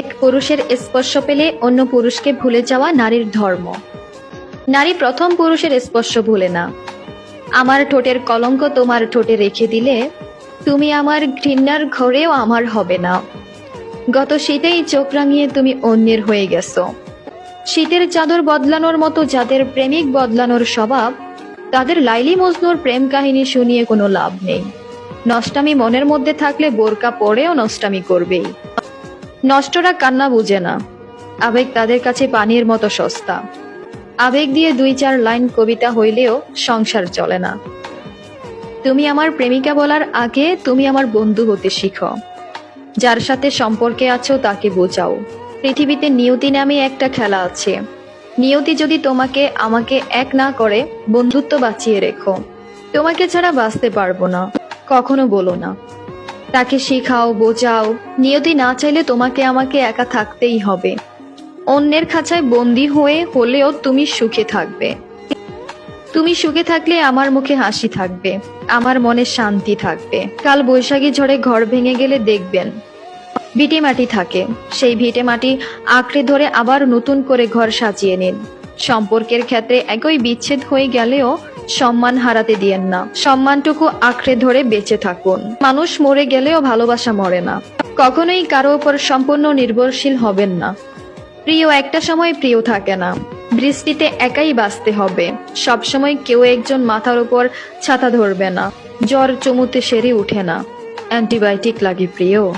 এক পুরুষের স্পর্শ পেলে অন্য পুরুষকে ভুলে যাওয়া নারীর ধর্ম। নারী প্রথম পুরুষের স্পর্শ ভুলে না। আমার ঠোঁটের কলঙ্ক তোমার ঠোঁটে রেখে দিলে তুমি আমার ঘৃণার ঘরেও আমার হবে না। গত শীতেই চোখ রাঙিয়ে তুমি অন্যের হয়ে গেছো। শীতের চাদর বদলানোর মতো যাদের প্রেমিক বদলানোর স্বভাব, তাদের লাইলি মজনুর প্রেম কাহিনী শুনিয়ে কোনো লাভ নেই। নষ্টামি মনের মধ্যে থাকলে বোরকা পরেও নষ্টামি করবেই। নষ্টরা কান্না বুঝে না। আবেগ তাদের কাছে পানির মতো সস্তা। আবেগ দিয়ে দুই চার লাইন কবিতা হইলেও সংসার চলে না। তুমি আমার প্রেমিকা বলার আগে তুমি আমার বন্ধু হতে শিখো। যার সাথে সম্পর্কে আছো তাকে বোঝাও। পৃথিবীতে নিয়তি নামে একটা খেলা আছে। নিয়তি যদি তোমাকে, আমাকে এক না করে, বন্ধুত্ব বাঁচিয়ে রেখো। তোমাকে ছাড়া বাঁচতে পারব না। কখনো বলো না। তাকে শেখাও, বোঝাও। নিয়তি না চাইলে তোমাকে আমাকে একা থাকতেই হবে। অন্যের খাঁচায় বন্দি হয়ে হলেও তুমি সুখে থাকবে। তুমি সুখে থাকলে আমার মুখে হাসি থাকবে। আমার মনে শান্তি থাকবে। কাল বৈশাখী ঝড়ে ঘর ভেঙে গেলে দেখবেন। ভিটে মাটি থাকে। সেই ভিটে মাটি আঁকড়ে ধরে আবার নতুন করে ঘর সাজিয়ে নিন। সম্পর্কের ক্ষেত্রে একই বিচ্ছেদ হয়ে গেলেও সম্মান হারাতে দিয়েন না। সম্মানটুকু আঁকড়ে ধরে বেঁচে থাকুন। মানুষ মরে গেলেও ভালোবাসা মরে না। কখনোই কারও উপর সম্পূর্ণ নির্ভরশীল হবেন না। প্রিয়, একটা সময় প্রিয় থাকে না। বৃষ্টিতে একাই বাঁচতে হবে। সবসময় কেউ একজন মাথার উপর ছাতা ধরবে না। জ্বর চমুতে সেরে উঠে না। অ্যান্টিবায়োটিক লাগে প্রিয়।